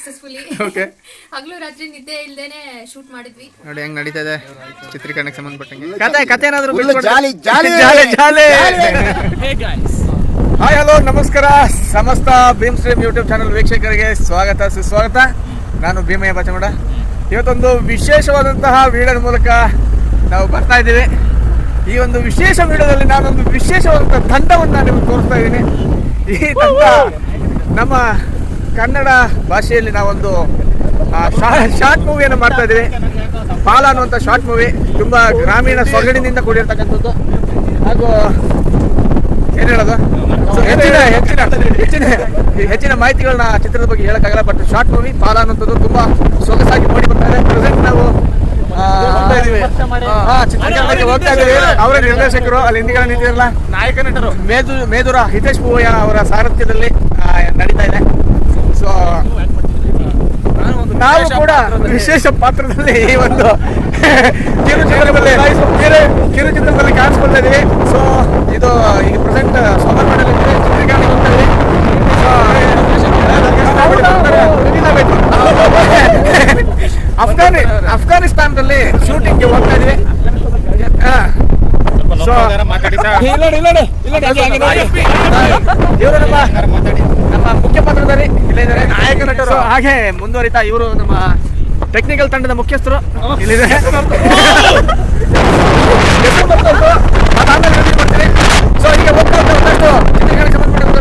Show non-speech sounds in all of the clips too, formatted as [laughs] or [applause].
Successfully okay ಹಗಲು ರಾತ್ರಿ ನಿದ್ದೆ ಇಲ್ದೇನೆ ಶೂಟ್ ಮಾಡಿದ್ವಿ. ನೋಡಿ ಹೆಂಗ್ ನಡೀತಾ ಇದೆ ಚಿತ್ರೀಕರಣಕ್ಕೆ ಸಂಬಂಧಪಟ್ಟಂಗೆ. ಕತೆ ಕತೆ ಏನಾದ್ರು ಜಾಲಿ, ಜಾಲಿ. ಜಾಲಿ ಜಾಲಿ. ಹಾಯ್ ಹಲೋ [laughs] ನಮಸ್ಕಾರ. ಸಮಸ್ತ ಭೀಮ್ ಸ್ಟ್ರೀಮ್ ಯೂಟ್ಯೂಬ್ ಚಾನಲ್ ವೀಕ್ಷಕರಿಗೆ ಸ್ವಾಗತ ಸುಸ್ವಾಗತ. ನಾನು ಭೀಮಯ್ಯ ಬಚಮಡ ಇವತ್ತೊಂದು ವಿಶೇಷವಾದಂತಹ ವಿಡಿಯೋದ ಮೂಲಕ ನಾವು ಬರ್ತಾ ಇದ್ದೀವಿ. ಈ ಒಂದು ವಿಶೇಷ ವಿಡಿಯೋದಲ್ಲಿ ನಾನೊಂದು ವಿಶೇಷವಾದಂತಹ ತಂಡವನ್ನು ನಿಮಗೆ ತೋರಿಸ್ತಾ ಇದ್ದೀನಿ. ಈ ತಂಡ ನಮ್ಮ ಕನ್ನಡ ಭಾಷೆಯಲ್ಲಿ ನಾವೊಂದು ಶಾರ್ಟ್ ಮೂವಿಯನ್ನು ಮಾಡ್ತಾ ಇದ್ದೀವಿ. ಪಾಲ ಅನ್ನುವಂಥ ಶಾರ್ಟ್ ಮೂವಿ ತುಂಬ ಗ್ರಾಮೀಣ ಸೊಗಡಿನಿಂದ ಕೂಡಿರ್ತಕ್ಕಂಥದ್ದು. ಹಾಗೂ ಏನು ಹೇಳೋದು? ಹೆಚ್ಚಿನ ಹೆಚ್ಚಿನ ಹೆಚ್ಚಿನ ಹೆಚ್ಚಿನ ಮಾಹಿತಿಗಳನ್ನ ಚಿತ್ರದ ಬಗ್ಗೆ ಹೇಳೋಕ್ಕಾಗಲ್ಲ ಬಟ್ ಶಾರ್ಟ್ ಮೂವಿ ಪಾಲ ಅನ್ನುವಂಥದ್ದು ತುಂಬಾ ಸೊಗಸಾಗಿ ಮಾಡಿ ಬರ್ತಾರೆ ಇದೆ. ಪ್ರೆಸೆಂಟ್ ನಾವು ಚಿತ್ರೀಕರಣಕ್ಕೆ ಹೋಗ್ತಾ ಇದ್ದೀವಿ. ಅವರ ನಿರ್ದೇಶಕರು ಅಲ್ಲಿ ಹಿಂದಿಗಳ ನಿಂತಿರಲ್ಲ ನಾಯಕ ನಟರು. ಮೇದು ಮೇದುರ ಹಿತೇಶ್ ಪೂವಯ್ಯ ಅವರ ಸಾರಥ್ಯದಲ್ಲಿ ನಡೀತಾ ಇದೆ. ಸೊ ನಾವು ಕೂಡ ವಿಶೇಷ ಪಾತ್ರದಲ್ಲಿ ಈ ಒಂದು ಕಿರುಚಿತ್ರದಲ್ಲಿ ಕಿರುಚಿತ್ರದಲ್ಲಿ ಕಾಣಿಸ್ಕೊಳ್ತಾ ಇದೀವಿ ಸೊ ಇದು ಈಗ ಪ್ರೆಸೆಂಟ್ ಸೋಮರ್ ಮಾಡಲ್ ಚಿತ್ರೀಕರಣ ಹೋಗ್ತಾ ಇದೀವಿ So, ಅಫ್ಘಾನಿ ಅಫ್ಘಾನಿಸ್ತಾನದಲ್ಲಿ ಶೂಟಿಂಗ್ಗೆ ಹೋಗ್ತಾ ಇದೀವಿ ಇಲ್ಲೋಡಿ, ಇಲ್ಲೋಡಿ, ಇಲ್ಲೋಡಿ, ಇವರು ನಮ್ಮ ಮುಖ್ಯ ಪಾತ್ರಧಾರಿ ಇಲ್ಲೇ ನಾಯಕ ನಟರು. ಹಾಗೆ ಮುಂದುವರಿತಾ ಇವರು ನಮ್ಮ ಟೆಕ್ನಿಕಲ್ ತಂಡದ ಮುಖ್ಯಸ್ಥರು. ಇಲ್ಲಿದೆ. ಸೊ [laughs] ಈಗ ಹೋಗ್ತಾ ಹೋಗ್ತಾ ಒಂದಷ್ಟು ಚಿತ್ರಗಳಿಗೆ ಸಂಬಂಧಪಟ್ಟ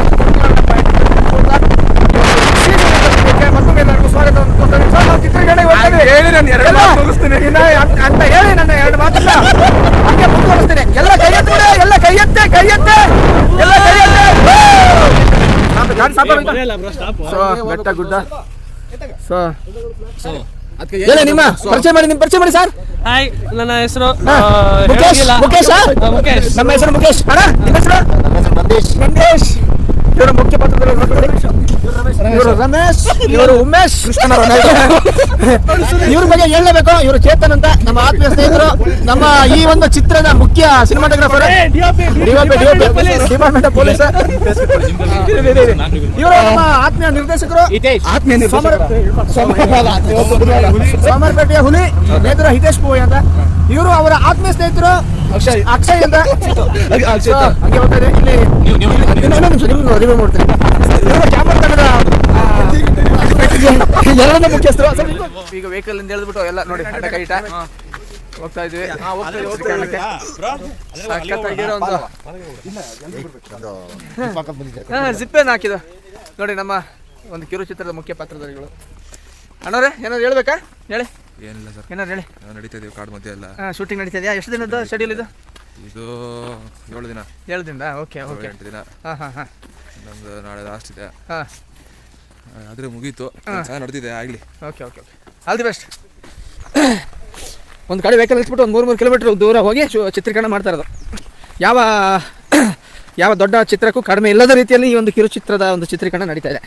ಮತ್ತೊಮ್ಮೆ ಎಲ್ಲರಿಗೂ ಸ್ವಾಗತವನ್ನು ಕೋರ್ತೇನೆ. So, ನಾವು ಚಿತ್ರೀಕರಣಕ್ಕೆ ಹೋಗ್ತಾ ಇದ್ದೀವಿ. ಇನ್ನ ಅಂತ- ಅಂತ ಹೇಳಿ ನನ್ನ ಎರಡು ಮಾತನ್ನ ಹಂಗೆ ಮುಂದುವರಿಸ್ತೀನಿ ಎಲ್ಲ ಕೈ ಎತ್ತಿಬಿಡಿ, ಎಲ್ಲ ಕೈ ಎತ್ತೆ ಕೈ ಎತ್ತೆ ಎಲ್ಲ ಕೈ ಎತ್ತೆ ಸಾಕು, ಗಾಡಿ ಸಾಕು ಸೊ ಬೆಟ್ಟ ಗುಡ್ಡ. ಸೊ ಹೇಳಿ ನಿಮ್ಮ ಪರಿಚಯ ಮಾಡಿ ನಿಮ್ಮ ಪರಿಚಯ ಮಾಡಿ ಸರ್ ಹಾಯ್ ನನ್ನ ಹೆಸರು ಮುಖೇಶ್ ಮುಖೇಶ್ ಮುಖೇಶ್. ನಮ್ಮ ಹೆಸರು ಮುಖೇಶ್. ಅಣ್ಣ ನಿಮ್ಮ ಹೆಸರು? ನಂದೇಶ್ ಇವರು ಮುಖ್ಯ ಪಾತ್ರದಲ್ಲಿ ಇವರು ರಮೇಶ್ [laughs] ಇವರು ಉಮೇಶ್. [laughs] ಇವ್ರ ಬಗ್ಗೆ ಹೇಳಲೇಬೇಕು ಇವರು ಚೇತನ್ ಅಂತ ನಮ್ಮ ಆತ್ಮೀಯ ಸ್ನೇಹಿತರು ನಮ್ಮ ಈ ಒಂದು ಚಿತ್ರದ ಮುಖ್ಯ ಸಿನಿಮಾಟೋಗ್ರಾಫರ್ ಡಿಪಾರ್ಟ್ಮೆಂಟ್ ಪೊಲೀಸ್. ಇವರು ನಮ್ಮ ಆತ್ಮೀಯ ನಿರ್ದೇಶಕರು. ಆತ್ಮೀಯ ಸೋಮರಪೇಟೆಯ ಹುಲಿ ನೇತ್ರ ಹಿತೇಶ್ ಪೂಯ್ ಅಂತ. ಇವರು ಅವರ ಆತ್ಮೀಯ ಸ್ನೇಹಿತರು ಅಕ್ಷಯ್. ಅಕ್ಷಯ್ ಅಂತ. ಇಲ್ಲಿ ರಿವ್ಯೂ ಮಾಡ್ತೀನಿ ಇವರು ಕ್ಯಾಮರಾ ತಂಡದ ಆ, ಮುಖ್ಯಸ್ಥರು. ಈಗ ವೆಹಿಕಲ್ ಇಂದ ಎಳೆದ್ಬಿಟ್ಟು ಎಲ್ಲ ನೋಡಿ ಅಡ್ಡ ಕೈಟ ಇಟ್ಟ ಹೋಗ್ತಾ ಇದೀವಿ. ಚಿತ್ರೀಕರಣಕ್ಕೆ. ಸಖತ್ತಾಗಿರೋ ಒಂದು ಜಿಪ್ಪೇನು ಹಾಕಿದ. ನೋಡಿ ನಮ್ಮ ಒಂದು ಕಿರುಚಿತ್ರದ ಮುಖ್ಯ ಪಾತ್ರಧಾರಿಗಳು. ಅಣ್ಣವ್ರೆ ಏನಾದ್ರು ಹೇಳ್ಬೇಕಾ? ಹೇಳಿ. ಏನಿಲ್ಲ ಸರ್. ಏನಾದ್ರು ಹೇಳಿ. ನಾವು ನಡೀತಾ ಇದೀವಿ ಕಾಡು ಮಧ್ಯೆ ಎಲ್ಲ. ಶೂಟಿಂಗ್ ನಡೀತಾ ಇದೆಯಾ? ಎಷ್ಟು ದಿನದ ಶೆಡ್ಯೂಲ್ ಇದು? ಇದು ಏಳು ದಿನ. ಏಳು ದಿನ ಓಕೆ ಓಕೆ. ಎಂಟು ದಿನ. ಹಾಂ ಹಾಂ ಹಾಂ. ನಮ್ದು ನಾಳೆ ಲಾಸ್ಟ್ ಇದೆ. ಹಾಂ. ಆದರೆ ಮುಗೀತು. ಚೆನ್ನಾಗಿ ನಡೆದಿದೆ ಆಗಲಿ. Okay okay okay all the best ಒಂದು ಕಡೆ ವೆಹಿಕಲ್ ಇಟ್ಬಿಟ್ಟು ಒಂದು ಮೂರು ಮೂರು ಕಿಲೋಮೀಟ್ರ್ ದೂರ ಹೋಗಿ ಶು- ಚಿತ್ರೀಕರಣ ಮಾಡ್ತಾ ಇರೋದು. ಯಾವ ಯಾವ ದೊಡ್ಡ ಚಿತ್ರಕ್ಕೂ ಕಡಿಮೆ ಇಲ್ಲದ ರೀತಿಯಲ್ಲಿ ಈ ಒಂದು ಕಿರುಚಿತ್ರದ ಒಂದು ಚಿತ್ರೀಕರಣ ನಡೀತಾ ಇದೆ.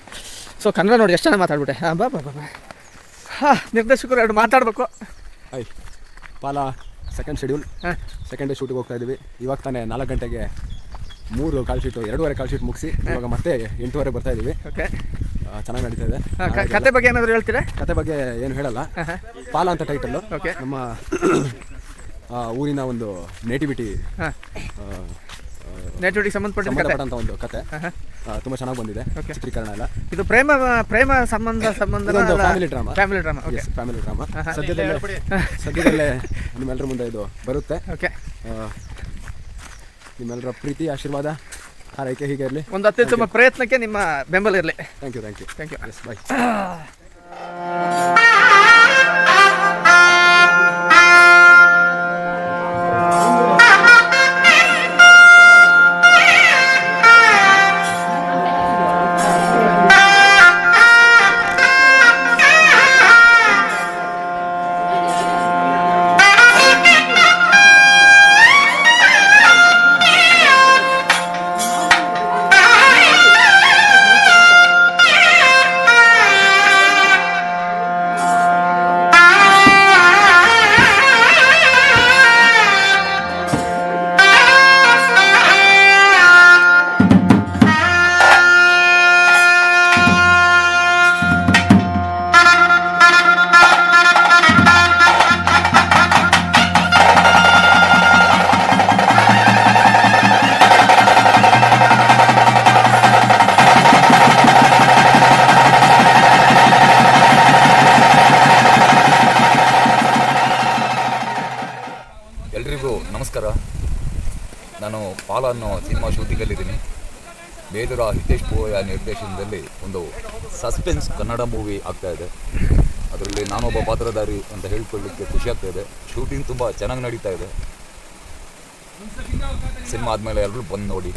ಸೊ ಕನ್ನಡ ನೋಡಿ ಎಷ್ಟು ಜನ ಮಾತಾಡ್ಬಿಟ್ಟೆ? ಹಾಂ ಬಾ ಬಾ ಬಾ ಬಾ. ಹಾಂ ನಿರ್ದೇಶಕರು ಎರಡು ಮಾತಾಡಬೇಕು. ಹಾಯ್ ಪಾಲ ಸೆಕೆಂಡ್ ಶೆಡ್ಯೂಲ್ ಹಾಂ. ಸೆಕೆಂಡ್ ಡೇ ಶೂಟಿಗೆ ಹೋಗ್ತಾ ಇದ್ದೀವಿ ಇವಾಗ ತಾನೇ ನಾಲ್ಕು ಗಂಟೆಗೆ ಮೂರು ಕಾಲ್ ಶೀಟು ಎರಡೂವರೆ ಕಾಲ್ ಶೀಟ್ ಮುಗಿಸಿ. ಇವಾಗ ಮತ್ತೆ ಎಂಟೂವರೆ ಬರ್ತಾ ಇದ್ದೀವಿ ಓಕೆ ಚೆನ್ನಾಗಿ ನಡೀತಾ ಇದೆ. ಹಾಂ ಕತೆ ಬಗ್ಗೆ ಏನಾದರೂ ಹೇಳ್ತೀರಾ? ಕತೆ ಬಗ್ಗೆ ಏನು ಹೇಳಲ್ಲ. ಪಾಲ ಅಂತ ಟೈಟಲ್ಲು ಓಕೆ. ನಮ್ಮ ಆ, ಊರಿನ ಒಂದು ನೇಟಿವಿಟಿ ಕತೆ? ಸಂಬಂಧಪಟ್ಟಂತ ಒಂದು ಕತೆ. ತುಂಬ ಚೆನ್ನಾಗಿ ಬಂದಿದೆ. ಚಿತ್ರೀಕರಣ ಎಲ್ಲ. ಇದು ಪ್ರೇಮ ಪ್ರೇಮ ಸಂಬಂಧ ಸಂಬಂಧ family drama. Family drama okay family drama. ಸದ್ಯದಲ್ಲೇ ಸದ್ಯದಲ್ಲೇ ನಿಮ್ಮೆಲ್ಲರ ಮುಂದೆ ಇದು ಬರುತ್ತೆ. ಓಕೆ ನಿಮ್ಮೆಲ್ಲರ ಪ್ರೀತಿ ಆಶೀರ್ವಾದ. ಹಾರೈಕೆ ಹೀಗೆ ಇರಲಿ. ಒಂದು ಅತ್ಯುತ್ತಮ ಪ್ರಯತ್ನಕ್ಕೆ ನಿಮ್ಮ ಬೆಂಬಲ ಇರಲಿ. Thank you thank you thank you S boy ಅನ್ನೋ ಸಿನಿಮಾ ಶೂಟಿಂಗಲ್ಲಿದ್ದೀನಿ. ಬೇಲೂರ ಹಿತೇಶ್ ಪೋಯ ನಿರ್ದೇಶನದಲ್ಲಿ ಒಂದು ಸಸ್ಪೆನ್ಸ್ ಕನ್ನಡ ಮೂವಿ ಆಗ್ತಾ ಇದೆ. ಅದರಲ್ಲಿ ನಾನೊಬ್ಬ ಪಾತ್ರಧಾರಿ ಅಂತ ಹೇಳ್ಕೊಳ್ಳಿಕ್ಕೆ ಖುಷಿ ಆಗ್ತಾ ಇದೆ. ಶೂಟಿಂಗ್ ತುಂಬ ಚೆನ್ನಾಗಿ ನಡೀತಾ ಇದೆ. ಸಿನಿಮಾ ಆದಮೇಲೆ ಎಲ್ಲರೂ ಬಂದು ನೋಡಿ.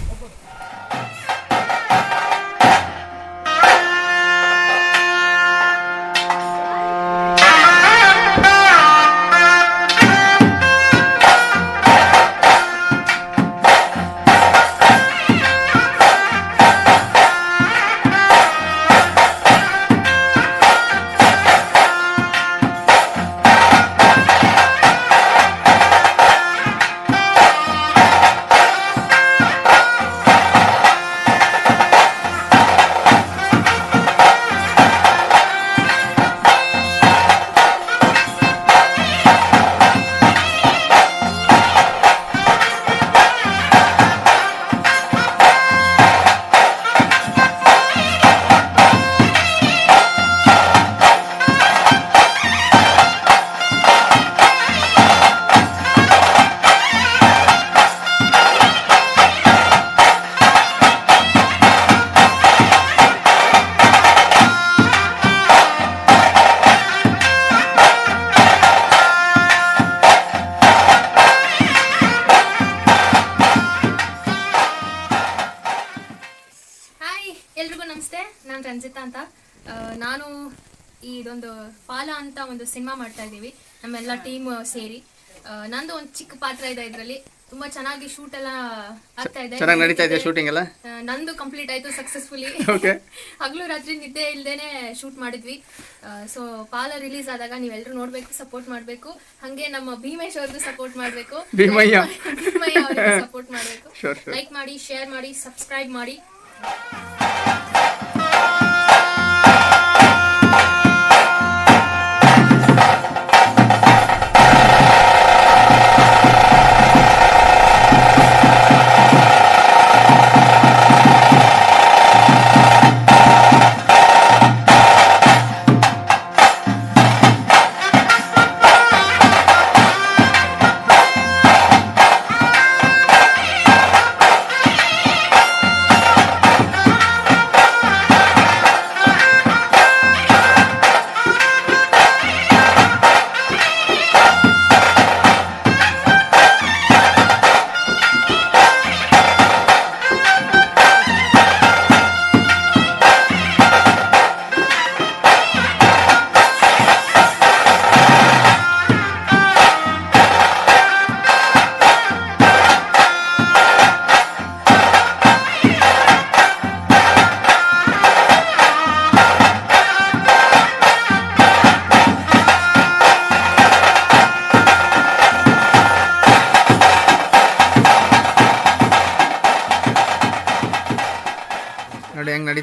ಇದೊಂದು ಪಾಲ ಅಂತ ಒಂದು ಸಿನಿಮಾ ಮಾಡ್ತಾ ಇದ್ದೀವಿ. ನಮ್ಮೆಲ್ಲ ಟೀಮ್ ಸೇರಿ. ನಂದು ಒಂದು ಚಿಕ್ಕ ಪಾತ್ರ ಇದೆ ಇದರಲ್ಲಿ. ತುಂಬಾ ಚೆನ್ನಾಗಿ ಶೂಟ್ ಎಲ್ಲ ಆಗ್ತಾ ಇದೆ. ಚೆನ್ನಾಗಿ ನಡೀತಾ ಇದೆ ಶೂಟಿಂಗ್ ಎಲ್ಲ? ನಂದು ಕಂಪ್ಲೀಟ್ ಆಯ್ತು ಸಕ್ಸಸ್ಫುಲಿ [laughs] ಹಗ್ಲು ರಾತ್ರಿ ನಿದ್ದೆ ಇಲ್ದೇನೆ ಶೂಟ್ ಮಾಡಿದ್ವಿ. ಸೊ ಪಾಲ ರಿಲೀಸ್ ಆದಾಗ ನೀವೆಲ್ಲರೂ ನೋಡ್ಬೇಕು ಸಪೋರ್ಟ್ ಮಾಡ್ಬೇಕು. ಹಂಗೆ ನಮ್ಮ ಭೀಮೇಶ್ ಅವ್ರದ್ದು ಸಪೋರ್ಟ್ ಮಾಡ್ಬೇಕು. ಭೀಮಯ್ಯ. [laughs] ಭೀಮಯ್ಯ ಅವ್ರಿಗೆ ಸಪೋರ್ಟ್ ಮಾಡ್ಬೇಕು. ಲೈಕ್ ಮಾಡಿ ಶೇರ್ ಮಾಡಿ ಸಬ್ಸ್ಕ್ರೈಬ್ ಮಾಡಿ.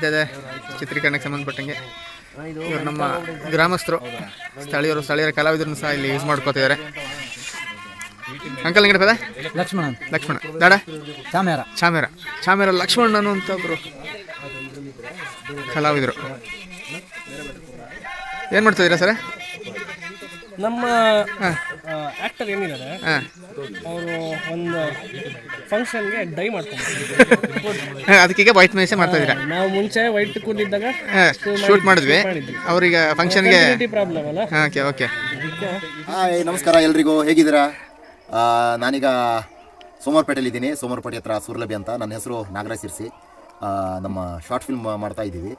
ನಡೀತಾ ಇದೆ ಚಿತ್ರೀಕರಣಕ್ಕೆ ಸಂಬಂಧಪಟ್ಟಂಗೆ. ಇವರು ನಮ್ಮ ಗ್ರಾಮಸ್ಥರು ಸ್ಥಳೀಯರು ಸ್ಥಳೀಯರ ಕಲಾವಿದರನ್ನು ಸಹ ಇಲ್ಲಿ ಯೂಸ್ ಮಾಡ್ಕೋತಿದ್ದಾರೆ. ಅಂಕಲ್ ಹೆಂಗಡೆ ಪದ ಲಕ್ಷ್ಮಣ ಲಕ್ಷ್ಮಣ. ದಾಡ ಚಾಮೇರ ಚಾಮೇರ ಚಾಮೇರ ಲಕ್ಷ್ಮಣ ಅನ್ನುವಂಥ ಒಬ್ಬರು ಕಲಾವಿದರು. ಏನು ಮಾಡ್ತಿದ್ದೀರಾ ಸರ್? ನಮ್ಮ ಆಕ್ಟರ್ ಏನಿದ್ದಾರೆ ಹಾಂ. ಅವರು ಒಂದು ಫಂಕ್ಷನ್ಗೆ ಡೈ ಮಾಡ್ಕೊಂಡು ಅದಕ್ಕೀಗ ವೈಟ್ ಮೇಸೆ ಮಾಡ್ತಾ ಇದ್ದೀರಾ? ನಾವು ಮುಂಚೆ ವೈಟ್ ಕೂದಿದ್ದಾಗ ಶೂಟ್ ಮಾಡಿದ್ವಿ ಅವ್ರೀಗ ಫಂಕ್ಷನ್ಗೆ ಪ್ರಾಬ್ಲಮ್ ಅಲ್ಲ? ಓಕೆ ಓಕೆ ಹಾಯ್ ನಮಸ್ಕಾರ ಎಲ್ರಿಗೂ. ಹೇಗಿದ್ದೀರಾ? ಆ, ನಾನೀಗ ಇದ್ದೀನಿ. ಸೋಮವಾರಪೇಟೆ ಹತ್ರ ಸೂರ್ಲಭಿ ಅಂತ. ನನ್ನ ಹೆಸರು ನಾಗರಾಜ್ ಸಿರ್ಸಿ. ಆ, ನಮ್ಮ ಶಾರ್ಟ್ ಫಿಲ್ಮ್ ಮಾಡ್ತಾ ಇದ್ದೀವಿ.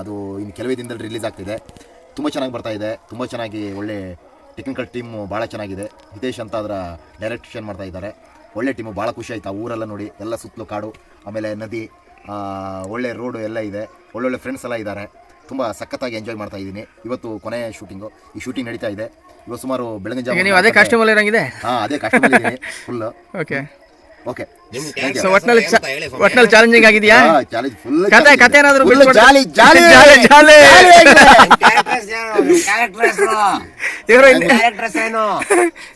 ಅದು ಇನ್ನು ಕೆಲವೇ ದಿನದಲ್ಲಿ ರಿಲೀಸ್ ಆಗ್ತಿದೆ. ತುಂಬ ಚೆನ್ನಾಗಿ ಬರ್ತಾ ಇದೆ. ತುಂಬ ಚೆನ್ನಾಗಿ ಒಳ್ಳೆ ಟೆಕ್ನಿಕಲ್ ಟೀಮು ಭಾಳ ಚೆನ್ನಾಗಿದೆ. ಹಿತೇಶ್ ಅಂತ ಅದರ ಡೈರೆಕ್ಷನ್ ಮಾಡ್ತಾ ಇದ್ದಾರೆ. ಒಳ್ಳೆ ಟೀಮು ಭಾಳ ಖುಷಿ ಆಯ್ತು. ಆ ಊರೆಲ್ಲ ನೋಡಿ ಎಲ್ಲ ಸುತ್ತಲೂ ಕಾಡು ಆಮೇಲೆ ನದಿ ಒಳ್ಳೆ ರೋಡು ಎಲ್ಲ ಇದೆ. ಒಳ್ಳೊಳ್ಳೆ ಫ್ರೆಂಡ್ಸ್ ಎಲ್ಲ ಇದ್ದಾರೆ ತುಂಬ ಸಖತ್ತಾಗಿ ಎಂಜಾಯ್ ಮಾಡ್ತಾ ಇದ್ದೀನಿ. ಇವತ್ತು ಕೊನೆ ಶೂಟಿಂಗು ಈ ಶೂಟಿಂಗ್ ನಡೀತಾ ಇದೆ. ಇವತ್ತು ಸುಮಾರು ಬೆಳಗಿನ ಜಾವ ಅದೇ ಕಾಸ್ಟ್ಯೂಮಲ್ಲಿ ಇರಂಗಿದೆ? ಹಾಂ ಅದೇ costume full okay okay so ಒಟ್ನಲ್ಲಿ ಒಟ್ನಲ್ಲಿ ಚಾಲೆಂಜಿಂಗ್ ಆಗಿದೆಯಾ? ಚಾಲೆಂಜ್ ಫುಲ್ ಕತೆ ಕತೆ ಏನಾದ್ರು. ಜಾಲಿ ಜಾಲಿ ಜಾಲಿ ಜಾಲಿ ಇವ್ರು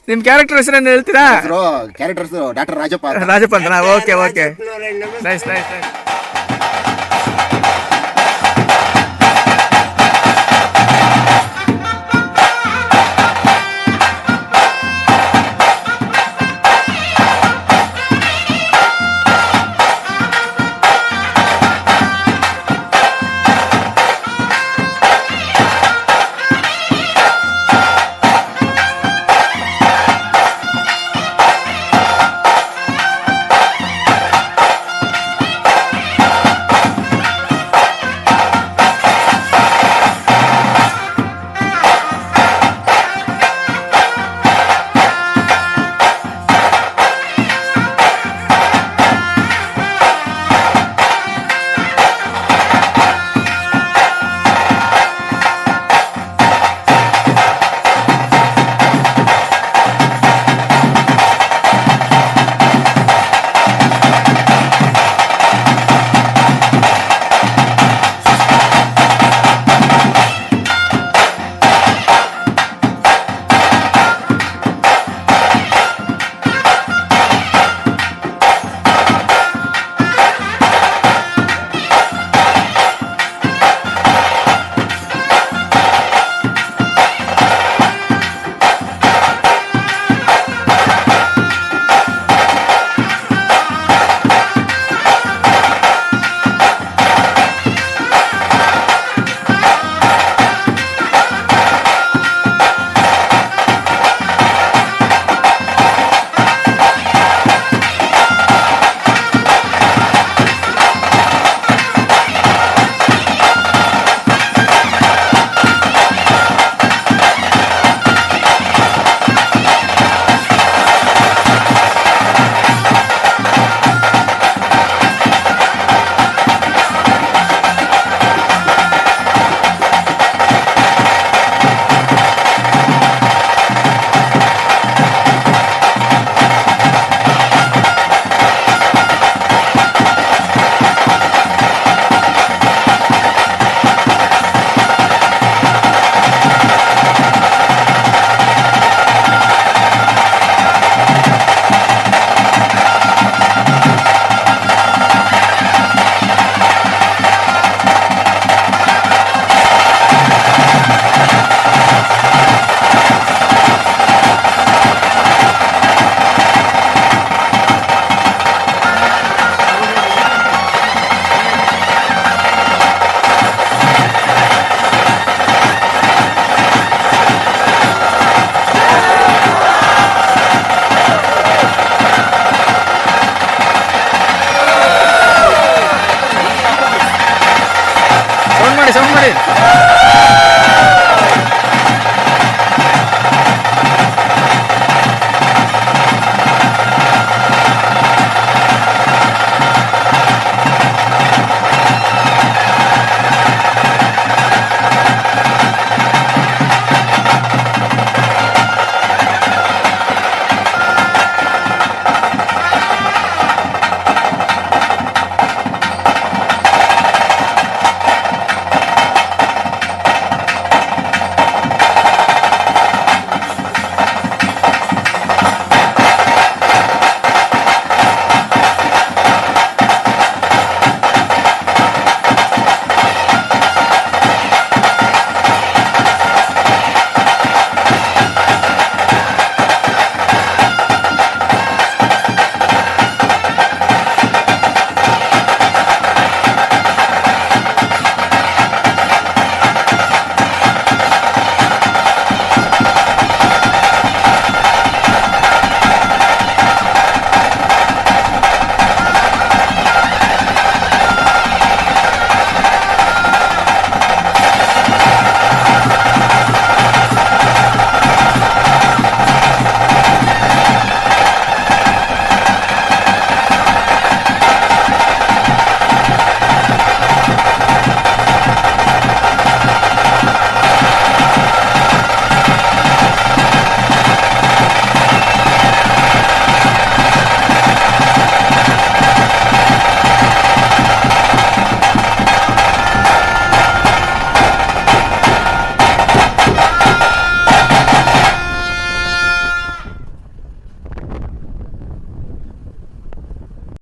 ನಿಮ್ ಕ್ಯಾರೆಕ್ಟರ್ ಹೆಸರನ್ನು ಹೇಳ್ತೀರಾ? Characters doctor Rajappa. ರಾಜಪ್ಪ ಅಂತ. Okay okay. Nice nice nice れる